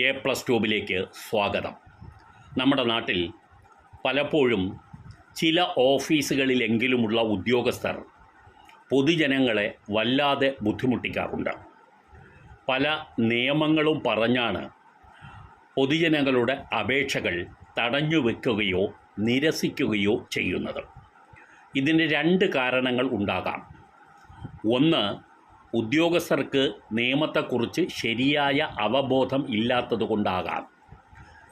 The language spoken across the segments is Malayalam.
എ പ്ലസ് ട്യൂബിലേക്ക് സ്വാഗതം. നമ്മുടെ നാട്ടിൽ പലപ്പോഴും ചില ഓഫീസുകളിലെങ്കിലുമുള്ള ഉദ്യോഗസ്ഥർ പൊതുജനങ്ങളെ വല്ലാതെ ബുദ്ധിമുട്ടിക്കാറുണ്ട്. പല നിയമങ്ങളും പറഞ്ഞാണ് പൊതുജനങ്ങളുടെ അപേക്ഷകൾ തടഞ്ഞു വെക്കുകയോ നിരസിക്കുകയോ ചെയ്യുന്നത്. ഇതിന് രണ്ട് കാരണങ്ങൾ ഉണ്ടാകാം. ഒന്ന് ഉദ്യോഗസ്ഥർക്ക് നിയമത്തെക്കുറിച്ച് ശരിയായ അവബോധം ഇല്ലാത്തതുകൊണ്ടാകാം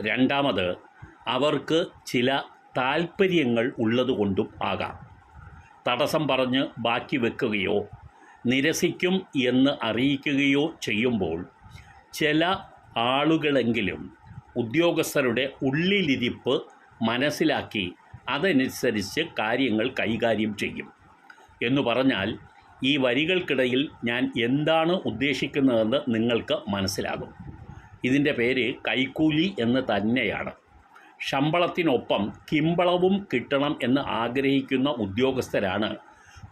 രണ്ടാമത് അവർക്ക് ചില താൽപ്പര്യങ്ങൾ ഉള്ളതുകൊണ്ടും ആകാം. തടസ്സം പറഞ്ഞ് ബാക്കി വെക്കുകയോ നിരസിക്കും എന്ന് അറിയിക്കുകയോ ചെയ്യുമ്പോൾ ചില ആളുകളെങ്കിലും ഉദ്യോഗസ്ഥരുടെ ഉള്ളിലിരിപ്പ് മനസ്സിലാക്കി അതനുസരിച്ച് കാര്യങ്ങൾ കൈകാര്യം ചെയ്യും. എന്ന് പറഞ്ഞാൽ ഈ വരികൾക്കിടയിൽ ഞാൻ എന്താണ് ഉദ്ദേശിക്കുന്നതെന്ന് നിങ്ങൾക്ക് മനസ്സിലാകും. ഇതിന്റെ പേര് കൈക്കൂലി എന്ന് തന്നെയാണ്. ശമ്പളത്തിനൊപ്പം കിമ്പളവും കിട്ടണം എന്ന് ആഗ്രഹിക്കുന്ന ഉദ്യോഗസ്ഥരാണ്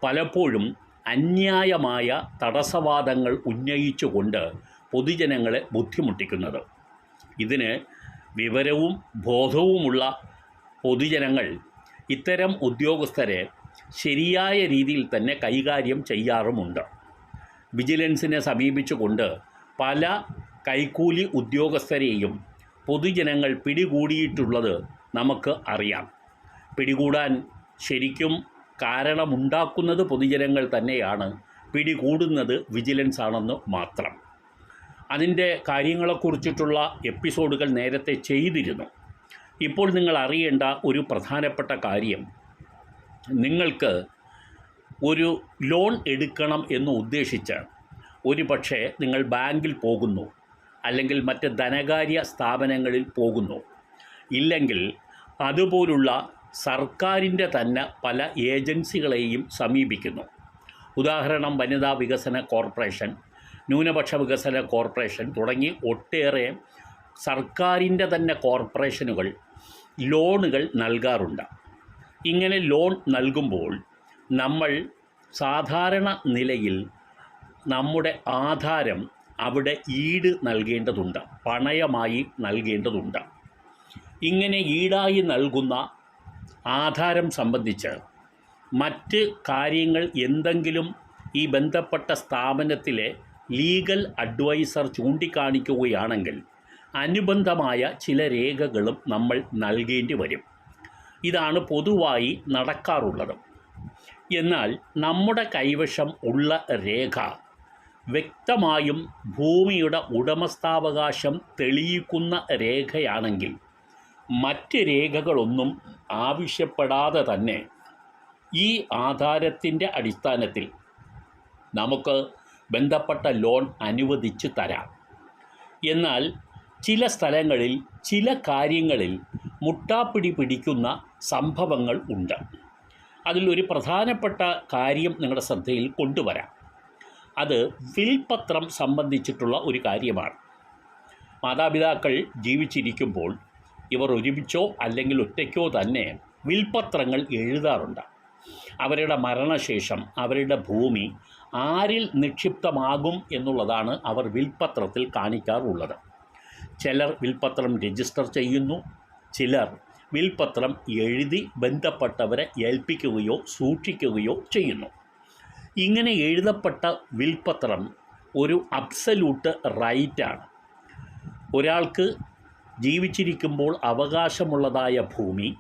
പലപ്പോഴും അന്യായമായ തടസ്സവാദങ്ങൾ ഉന്നയിച്ചുകൊണ്ട് പൊതുജനങ്ങളെ ബുദ്ധിമുട്ടിക്കുന്നത്. ഇതിന് വിവരവും ബോധവുമുള്ള പൊതുജനങ്ങൾ ഇത്തരം ഉദ്യോഗസ്ഥരെ ശരിയായ രീതിയിൽ തന്നെ കൈകാര്യം ചെയ്യാറുമുണ്ട്. വിജിലൻസിനെ സമീപിച്ചുകൊണ്ട് പല കൈക്കൂലി ഉദ്യോഗസ്ഥരെയും പൊതുജനങ്ങൾ പിടികൂടിയിട്ടുള്ളത് നമുക്ക് അറിയാം. പിടികൂടാൻ ശരിക്കും കാരണമുണ്ടാക്കുന്നത് പൊതുജനങ്ങൾ തന്നെയാണ്. പിടികൂടുന്നത് വിജിലൻസ് ആണെന്ന് മാത്രം. അതിന്റെ കാര്യങ്ങളെക്കുറിച്ചിട്ടുള്ള എപ്പിസോഡുകൾ നേരത്തെ ചെയ്തിരുന്നു. ഇപ്പോൾ നിങ്ങൾ അറിയേണ്ട ഒരു പ്രധാനപ്പെട്ട കാര്യം നിങ്ങൾക്ക് ഒരു ലോൺ എടുക്കണം എന്ന് ഉദ്ദേശിച്ചാണ്. ഒരു പക്ഷേ നിങ്ങൾ ബാങ്കിൽ പോകുന്നു അല്ലെങ്കിൽ മറ്റ് ധനകാര്യ സ്ഥാപനങ്ങളിൽ പോകുന്നു. ഇല്ലെങ്കിൽ അതുപോലുള്ള സർക്കാരിന്റെ തന്നെ പല ഏജൻസികളെയും സമീപിക്കുന്നു. ഉദാഹരണം വനിതാ വികസന കോർപ്പറേഷൻ ന്യൂനപക്ഷ വികസന കോർപ്പറേഷൻ തുടങ്ങി ഒട്ടേറെ സർക്കാരിന്റെ തന്നെ കോർപ്പറേഷനുകൾ ലോണുകൾ നൽകാറുണ്ട്. ഇങ്ങനെ ലോൺ നൽകുമ്പോൾ നമ്മൾ സാധാരണ നിലയിൽ നമ്മുടെ ആധാരം അവിടെ ഈട് നൽകേണ്ടതുണ്ട് പണയമായി നൽകേണ്ടതുണ്ട്. ഇങ്ങനെ ഈടായി നൽകുന്ന ആധാരം സംബന്ധിച്ച് മറ്റ് കാര്യങ്ങൾ എന്തെങ്കിലും ഈ ബന്ധപ്പെട്ട സ്ഥാപനത്തിലെ ലീഗൽ അഡ്വൈസർ ചൂണ്ടിക്കാണിക്കുകയാണെങ്കിൽ അനുബന്ധമായ ചില രേഖകളും നമ്മൾ നൽകേണ്ടി വരും. ഇതാണ് പൊതുവായി നടക്കാറുള്ളത്. എന്നാൽ നമ്മുടെ കൈവശം ഉള്ള രേഖ വ്യക്തമായും ഭൂമിയുടെ ഉടമസ്ഥാവകാശം തെളിയിക്കുന്ന രേഖയാണെങ്കിൽ മറ്റ് രേഖകളൊന്നും ആവശ്യപ്പെടാതെ തന്നെ ഈ ആധാരത്തിന്റെ അടിസ്ഥാനത്തിൽ നമുക്ക് ബന്ധപ്പെട്ട ലോൺ അനുവദിച്ചു തരാം. എന്നാൽ ചില സ്ഥലങ്ങളിൽ ചില കാര്യങ്ങളിൽ മുട്ടാപ്പിടി പിടിക്കുന്ന സംഭവങ്ങൾ ഉണ്ട്. അതിലൊരു പ്രധാനപ്പെട്ട കാര്യം നിങ്ങളുടെ ശ്രദ്ധയിൽ കൊണ്ടുവരാം. അത് വിൽപത്രം സംബന്ധിച്ചിട്ടുള്ള ഒരു കാര്യമാണ്. മാതാപിതാക്കൾ ജീവിച്ചിരിക്കുമ്പോൾ ഇവർ ഒരുമിച്ചോ അല്ലെങ്കിൽ ഒറ്റയ്ക്കോ തന്നെ വിൽപത്രങ്ങൾ എഴുതാറുണ്ട്. അവരുടെ മരണശേഷം അവരുടെ ഭൂമി ആരിൽ നിക്ഷിപ്തമാകും എന്നുള്ളതാണ് അവർ വിൽപത്രത്തിൽ കാണിക്കാറുള്ളത്. ചിലർ വിൽപത്രം രജിസ്റ്റർ ചെയ്യുന്നു ചിലർ വിൽപത്രം എഴുതി ബന്ധപ്പെട്ടവരെ ഏൽപ്പിക്കുകയോ സൂക്ഷിക്കുകയോ ചെയ്യുന്നു. ഇങ്ങനെ എഴുതപ്പെട്ട വിൽപത്രം ഒരു അബ്സല്യൂട്ട് റൈറ്റാണ്. ഒരാൾക്ക് ജീവിച്ചിരിക്കുമ്പോൾ അവകാശമുള്ളതായ ഭൂമി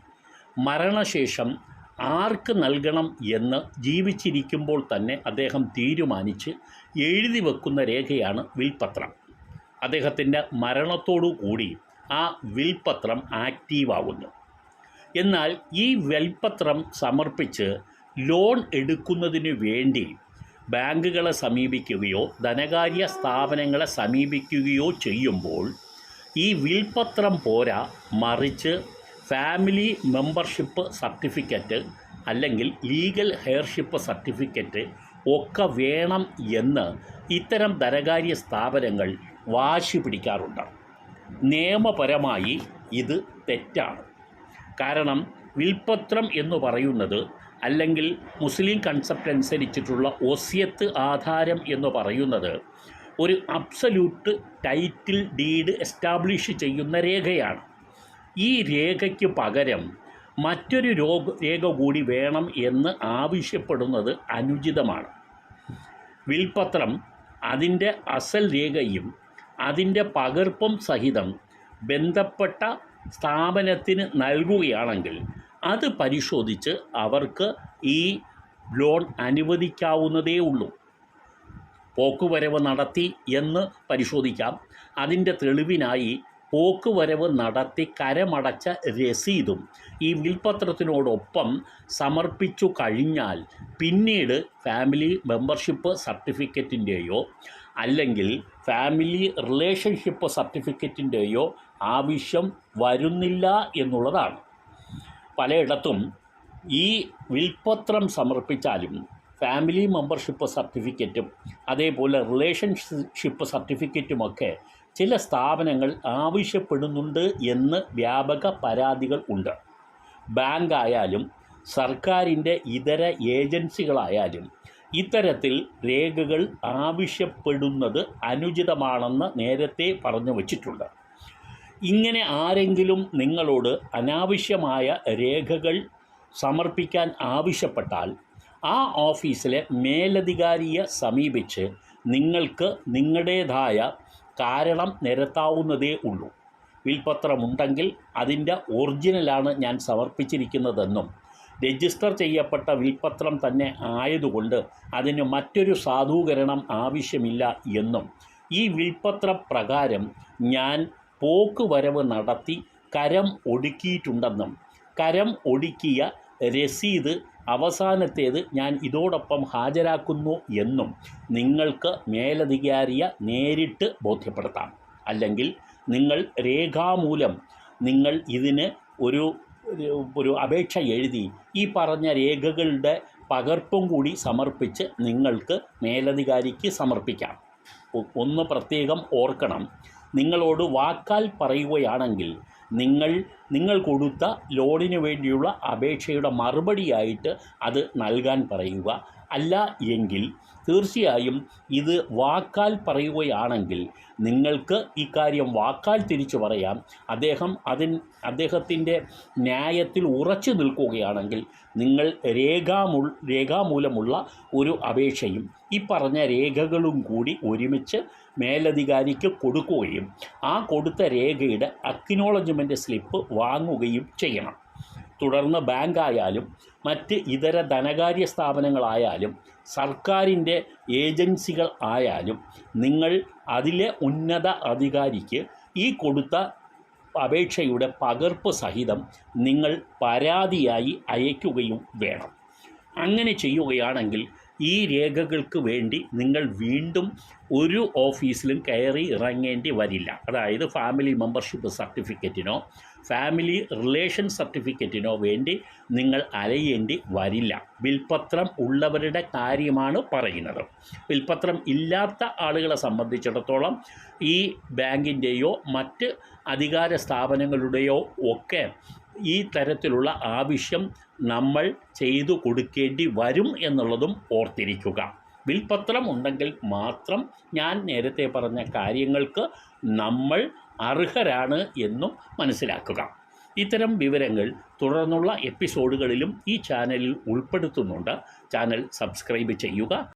മരണശേഷം ആർക്ക് നൽകണം എന്ന് ജീവിച്ചിരിക്കുമ്പോൾ തന്നെ അദ്ദേഹം തീരുമാനിച്ച് എഴുതി വെക്കുന്ന രേഖയാണ് വിൽപത്രം. അദ്ദേഹത്തിന്റെ മരണത്തോടു കൂടി ആ വിൽപത്രം ആക്റ്റീവാകുന്നു. എന്നാൽ ഈ വിൽപത്രം സമർപ്പിച്ച് ലോൺ എടുക്കുന്നതിന് വേണ്ടി ബാങ്കുകളെ സമീപിക്കുകയോ ധനകാര്യ സ്ഥാപനങ്ങളെ സമീപിക്കുകയോ ചെയ്യുമ്പോൾ ഈ വിൽപത്രം പോരാ മറിച്ച് ഫാമിലി മെമ്പർഷിപ്പ് സർട്ടിഫിക്കറ്റ് അല്ലെങ്കിൽ ലീഗൽ ഹെയർഷിപ്പ് സർട്ടിഫിക്കറ്റ് ഒക്കെ വേണം എന്ന് ഇത്തരം ധനകാര്യ സ്ഥാപനങ്ങൾ വാശി പിടിക്കാറുണ്ട്. നിയമപരമായി ഇത് തെറ്റാണ്. കാരണം വിൽപത്രം എന്ന് പറയുന്നത് അല്ലെങ്കിൽ മുസ്ലിം കൺസെപ്റ്റ് അനുസരിച്ചിട്ടുള്ള ഒസിയത്ത് ആധാരം എന്ന് പറയുന്നത് ഒരു അബ്സല്യൂട്ട് ടൈറ്റിൽ ഡീഡ് എസ്റ്റാബ്ലിഷ് ചെയ്യുന്ന രേഖയാണ്. ഈ രേഖയ്ക്ക് പകരം മറ്റൊരു രോഗ രേഖ കൂടി വേണം എന്ന് ആവശ്യപ്പെടുന്നത് അനുചിതമാണ്. വിൽപത്രം അതിന്റെ അസൽ രേഖയും അതിന്റെ പകർപ്പം സഹിതം ബന്ധപ്പെട്ട സ്ഥാപനത്തിന് നൽകുകയാണെങ്കിൽ അത് പരിശോധിച്ച് അവർക്ക് ഈ ലോൺ അനുവദിക്കാവുന്നതേ ഉള്ളൂ. പോക്കുവരവ് നടത്തി എന്ന് പരിശോധിക്കാം. അതിന്റെ തെളിവിനായി പോക്കുവരവ് നടത്തി കരമടച്ച രസീതും ഈ വിൽപത്രത്തിനോടൊപ്പം സമർപ്പിച്ചു കഴിഞ്ഞാൽ പിന്നീട് ഫാമിലി മെമ്പർഷിപ്പ് സർട്ടിഫിക്കറ്റിന്റെയോ അല്ലെങ്കിൽ ഫാമിലി റിലേഷൻഷിപ്പ് സർട്ടിഫിക്കറ്റിന്റെയോ ആവശ്യം വരുന്നില്ല എന്നുള്ളതാണ്. പലയിടത്തും ഈ വിൽപത്രം സമർപ്പിച്ചാലും ഫാമിലി മെമ്പർഷിപ്പ് സർട്ടിഫിക്കറ്റും അതേപോലെ റിലേഷൻഷിപ്പ് സർട്ടിഫിക്കറ്റുമൊക്കെ ചില സ്ഥാപനങ്ങൾ ആവശ്യപ്പെടുന്നുണ്ട് എന്ന് വ്യാപക പരാതികൾ ഉണ്ട്. ബാങ്കായാലും സർക്കാരിന്റെ ഇതര ഏജൻസികളായാലും ഇത്തരത്തിൽ രേഖകൾ ആവശ്യപ്പെടുന്നത് അനുചിതമാണെന്ന് നേരത്തെ പറഞ്ഞു വച്ചിട്ടുണ്ട്. ഇങ്ങനെ ആരെങ്കിലും നിങ്ങളോട് അനാവശ്യമായ രേഖകൾ സമർപ്പിക്കാൻ ആവശ്യപ്പെട്ടാൽ ആ ഓഫീസിലെ മേലധികാരിയെ സമീപിച്ച് നിങ്ങൾക്ക് നിങ്ങളുടേതായ കാരണം നിരത്താവുന്നതേ ഉള്ളൂ. വിൽപത്രമുണ്ടെങ്കിൽ അതിന്റെ ഒറിജിനലാണ് ഞാൻ സമർപ്പിച്ചിരിക്കുന്നതെന്നും രജിസ്റ്റർ ചെയ്യപ്പെട്ട വിൽപത്രം തന്നെ ആയതുകൊണ്ട് അതിന് മറ്റൊരു സാധൂകരണം ആവശ്യമില്ല എന്നും. ഈ വിൽപത്ര പ്രകാരം ഞാൻ പോക്കുവരവ് നടത്തി കരം ഒടുക്കിയിട്ടുണ്ടെന്നും. കരം ഒടുക്കിയ രസീത് അവസാനത്തേത് ഞാൻ ഇതോടൊപ്പം ഹാജരാക്കുന്നു എന്നും നിങ്ങൾക്ക് മേലധികാരിയെ നേരിട്ട് ബോധ്യപ്പെടുത്താം. അല്ലെങ്കിൽ നിങ്ങൾ രേഖാമൂലം നിങ്ങൾ ഇതിന് ഒരു ഒരു- അപേക്ഷ എഴുതി ഈ പറഞ്ഞ രേഖകളുടെ പകർപ്പും കൂടി സമർപ്പിച്ച് നിങ്ങൾക്ക് മേലധികാരിക്ക് സമർപ്പിക്കാം. ഒന്ന് പ്രത്യേകം ഓർക്കണം. നിങ്ങളോട് വാക്കാൽ പറയുകയാണെങ്കിൽ നിങ്ങൾ നിങ്ങൾ കൊടുത്ത ലോണിന് വേണ്ടിയുള്ള അപേക്ഷയുടെ മറുപടിയായിട്ട് അത് നൽകാൻ പറയുക. അല്ല എങ്കിൽ തീർച്ചയായും ഇത് വാക്കാൽ പറയുകയാണെങ്കിൽ നിങ്ങൾക്ക് ഇക്കാര്യം വാക്കാൽ തിരിച്ചു പറയാം. അദ്ദേഹം അതിൻ അദ്ദേഹത്തിന്റെ ന്യായത്തിൽ ഉറച്ചു നിൽക്കുകയാണെങ്കിൽ നിങ്ങൾ രേഖാമൂ രേഖാമൂലമുള്ള ഒരു അപേക്ഷയും ഈ പറഞ്ഞ രേഖകളും കൂടി ഒരുമിച്ച് മേലധികാരിക്ക് കൊടുക്കുകയും ആ കൊടുത്ത രേഖയുടെ അക്നോളജ്മെന്റ് സ്ലിപ്പ് വാങ്ങുകയും ചെയ്യണം. തുടർന്ന് ബാങ്കായാലും മറ്റ് ഇതര ധനകാര്യ സ്ഥാപനങ്ങളായാലും സർക്കാരിന്റെ ഏജൻസികൾ ആയാലും നിങ്ങൾ അതിലെ ഉന്നത അധികാരിക്ക് ഈ കൊടുത്ത അപേക്ഷയുടെ പകർപ്പ് സഹിതം നിങ്ങൾ പരാതിയായി അയക്കുകയും വേണം. അങ്ങനെ ചെയ്യുകയാണെങ്കിൽ ഈ രേഖകൾക്ക് വേണ്ടി നിങ്ങൾ വീണ്ടും ഒരു ഓഫീസിലും കയറി ഇറങ്ങേണ്ടി വരില്ല. അതായത് ഫാമിലി മെമ്പർഷിപ്പ് സർട്ടിഫിക്കറ്റിനോ ഫാമിലി റിലേഷൻ സർട്ടിഫിക്കറ്റിനോ വേണ്ടി നിങ്ങൾ അലയേണ്ടി വരില്ല. വിൽപത്രം ഉള്ളവരുടെ കാര്യമാണ് പറയുന്നത്. വിൽപത്രം ഇല്ലാത്ത ആളുകളെ സംബന്ധിച്ചിടത്തോളം ഈ ബാങ്കിന്റെയോ മറ്റ് അധികാര സ്ഥാപനങ്ങളുടെയോ ഒക്കെ ഈ തരത്തിലുള്ള ആവശ്യം നമ്മൾ ചെയ്തു കൊടുക്കേണ്ടി വരും എന്നുള്ളതും ഓർത്തിരിക്കുക. വിൽപത്രം ഉണ്ടെങ്കിൽ മാത്രം ഞാൻ നേരത്തെ പറഞ്ഞ കാര്യങ്ങൾക്ക് നമ്മൾ അർഹരാണ് എന്നും മനസ്സിലാക്കുക. ഇത്തരം വിവരങ്ങൾ തുടർന്നുള്ള എപ്പിസോഡുകളിലും ഈ ചാനലിൽ ഉൾപ്പെടുത്തുന്നുണ്ട്. ചാനൽ സബ്സ്ക്രൈബ് ചെയ്യുക.